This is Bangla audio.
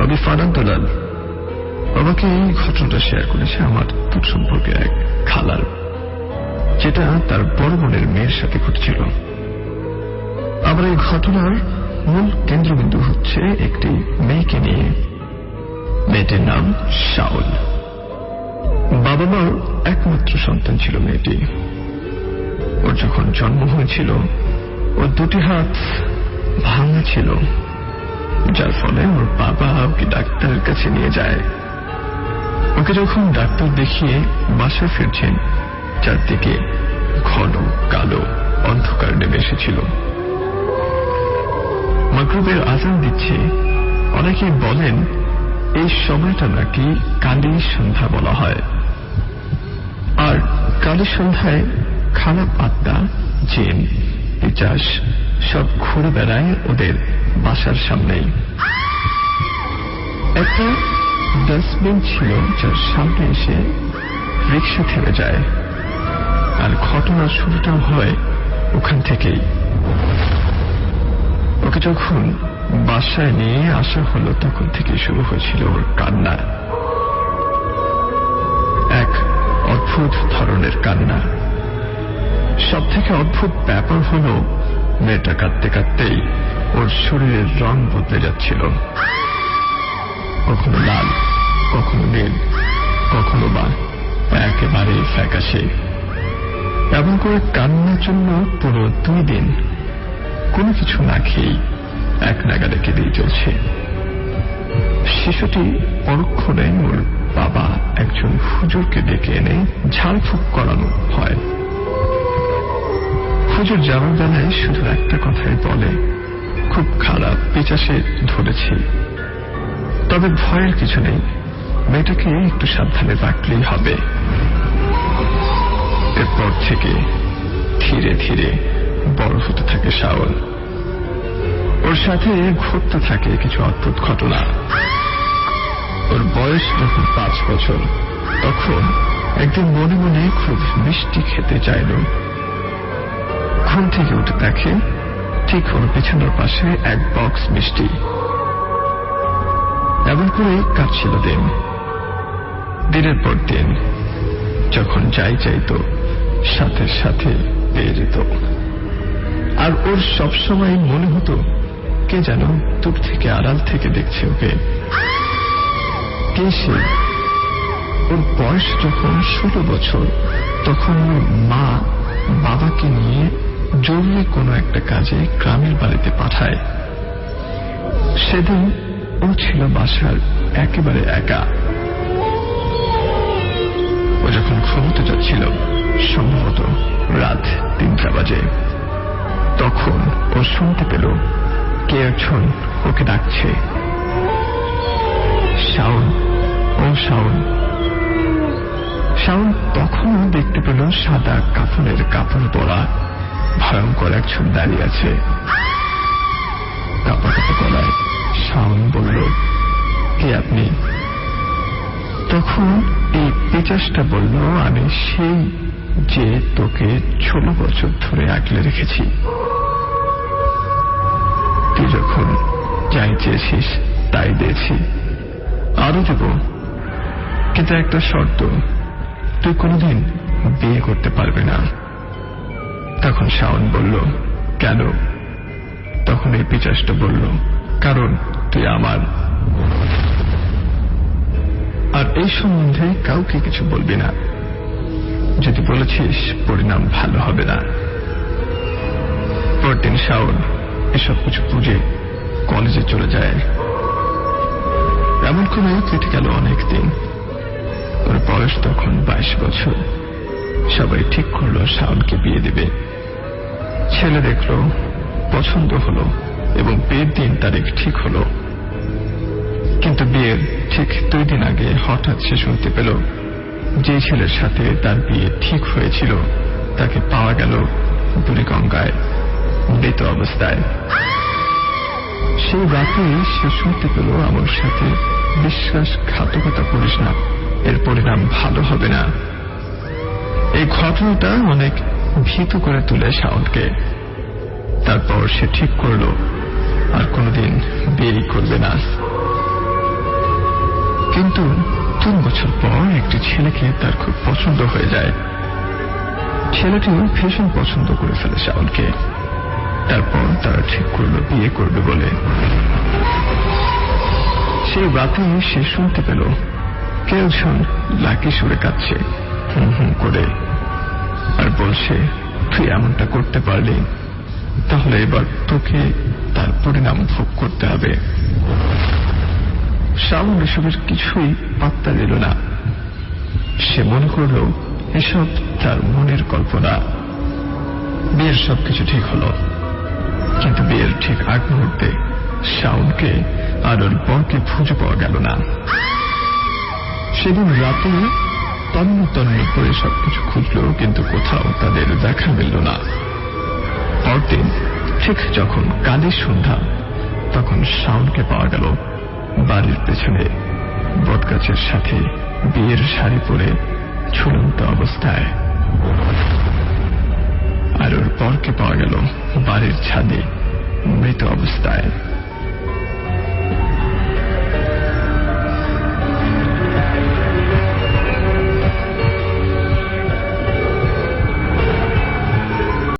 আমি ফারান দুলাল। আমাকে এই ঘটনাটা শেয়ার করেছে আমার দূর সম্পর্কে এক খালার যেটা তার বড় বোনের মেয়ের সাথে ঘটেছিল। আমার এই ঘটনার মূল কেন্দ্রবিন্দু হচ্ছে একটি মেয়েকে নিয়ে। মেয়েটির নাম শাওল বাবা মার একমাত্র সন্তান ছিল মেয়েটি। ওর যখন জন্ম হয়েছিল, ওর দুটি হাত ভাঙা ছিল। যার ফলে ওর বাবা ওকে ডাক্তারের কাছে নিয়ে যায়। ওকে যখন ডাক্তার দেখিয়ে বাসায় ফিরছেন, চারদিকে ঘন, কালো অন্ধকার নেমে এসেছিল। মাকরুবের আজান দিচ্ছে। অনেকে বলেন, এই সময়টা নাকি কালী সন্ধ্যা বলা হয়। আর কালী সন্ধ্যায় খারাপ আত্মা, জেন, পিচাস সব ঘুরে বেড়ায় ওদের। বাসার সামনেই। একটা ডাস্টবিন ছিল যার সামনে এসে রিক্সা থেমে যায়। আর ঘটনার শুরুটা হয় ওখান থেকেই। ওকে যখন বাসায় নিয়ে আসা হলো, তখন থেকে শুরু হয়েছিল ওর কান্না। এক অদ্ভুত ধরনের কান্না। সব থেকে অদ্ভুত ব্যাপার হল মেয়েটা কাঁদতে কাঁদতেই ওর শরীরের রং বদলে যাচ্ছিল। কখনো লাল, কখনো নীল, কখনো বা একেবারে ফ্যাকাশে। এমন করে কান্নার জন্য পুরো দুই দিন কোনো কিছু না খেয়েই এক নাগারে কেঁদেই চলছে। শিশুটি পরক্ষণে ওর বাবা একজন হুজুরকে ডেকে এনে ঝাড়ফুঁক করানো হয়। হুজুর যাওয়ার বেলায় শুধু একটা কথাই বলে পেচাসে ধরেছি। তবে ভয়ের কিছু নেই। মেয়েটাকে একটু সাবধানে রাখলেই হবে। এরপর থেকে ধীরে ধীরে বড় হতে থাকে শাওল ওর সাথে ঘটতে থাকে কিছু অদ্ভুত ঘটনা। ওর বয়স যখন পাঁচ বছর, তখন একদিন মনে মনে খুব মিষ্টি খেতে চাইল। ঘুম থেকে উঠে দেখে ঠিক ওর বিছানার পাশে এক বক্স মিষ্টি। এমন করে কাটছিল দিন। দিনের পর দিন, যখন যাই চাইতো সাথে সাথে পেয়ে যেত। আর ওর সবসময় মনে হতো, কে যেন দূর থেকে আড়াল থেকে দেখছে ওকে। কে সে? ওর বয়স যখন ষোলো বছর, তখন ওর মা বাবাকে নিয়ে জরুরি কোনো একটা কাজে গ্রামের বাড়িতে পাঠায়। সেদিন ও ছিল বাসার একেবারে একা। ও যখন ঘুমোতে যাচ্ছিল, সম্ভবত রাত তিনটা বাজে। তখন ও শুনতে পেল, কে একজন ওকে ডাকছে। শাওন, ও শাওন। শাওন তখনও দেখতে পেল সাদা কাফনের কাপড় পরা ভয়ঙ্কর একজন দাঁড়িয়ে আছে। কাপা গলায় শাওন বলল, কে আপনি? তখন এই পেচাসটা বলল, আমি সেই যে তোকে ষোলো বছর ধরে আগলে রেখেছি। তুই যখন যাই চেয়েছিস, তাই দিয়েছি। আরও দেব। কিন্তু একটা শর্ত, তুই কোনোদিন বিয়ে করতে পারবি না। তখন শাওন বলল, কেন? তখন এই পিচাসটা বলল, কারণ তুই আমার। আর এই সম্বন্ধে কাউকে কিছু বলবি না। যদি বলেছিস, পরিণাম ভালো হবে না। পরদিন শাওন এসব কিছু বুঝে কলেজে চলে যায়। এমন করে কেটে গেল অনেক দিন ওর বয়স তখন বাইশ বছর। সবাই ঠিক করল, শাওনকে বিয়ে দেবে। ছেলে দেখল, পছন্দ হলো এবং বিয়ের দিন তারিখ ঠিক হলো। কিন্তু বিয়ের ঠিক দুই দিন আগে হঠাৎ সে শুনতে পেল যে ছেলের সাথে তার বিয়ে ঠিক হয়েছিল, তাকে পাওয়া গেল বুড়িগঙ্গায়, মৃত অবস্থায়। সেই রাতে সে শুনতে পেল আমার সাথে বিশ্বাসঘাতকতা করিস না, এর পরিণাম ভালো হবে না। এই ঘটনাটা অনেক ভীত করে তুলে শাওনকে। তারপর সে ঠিক করল, আর কোনোদিন বিয়ে করবে না। কিন্তু তিন বছর পর একটি ছেলেকে তার খুব পছন্দ হয়ে যায়। ছেলেটি ভীষণ পছন্দ করে ফেলে শাওনকে। তারপর তারা ঠিক করল, বিয়ে করবে বলে। সেই রাতে সে শুনতে পেল, কেউ লাকি সুরে কাঁদছে। হুম হুম করে। আর বলছে, তুই এমনটা করতে পারলি, তাহলে এবার তোকে তার পরিণাম ভোগ করতে হবে। শ্রাবণ এসবের কিছুই পাত্তা দিল না। সে মনে করল, এসব তার মনের কল্পনা। বিয়ের সবকিছু ঠিক হলো। কিন্তু বিয়ের ঠিক আগ মুহূর্তে শাওনকে আর ওর বরকে খুঁজে পাওয়া গেল না। সেদিন রাতে তন্ন তন্ন করে সবকিছু খুঁজলো কিন্তু কোথাও তাদের দেখা মিলল না। পরদিন, ঠিক যখন কালের সন্ধ্যা, তখন শাওনকে পাওয়া গেল বাড়ির পেছনে। বটগাছের সাথে বিয়ের শাড়ি পরে ঝুলন্ত অবস্থায়। আর ওর পরকে পাওয়া গেল বাড়ির ছাদে মৃত অবস্থায়।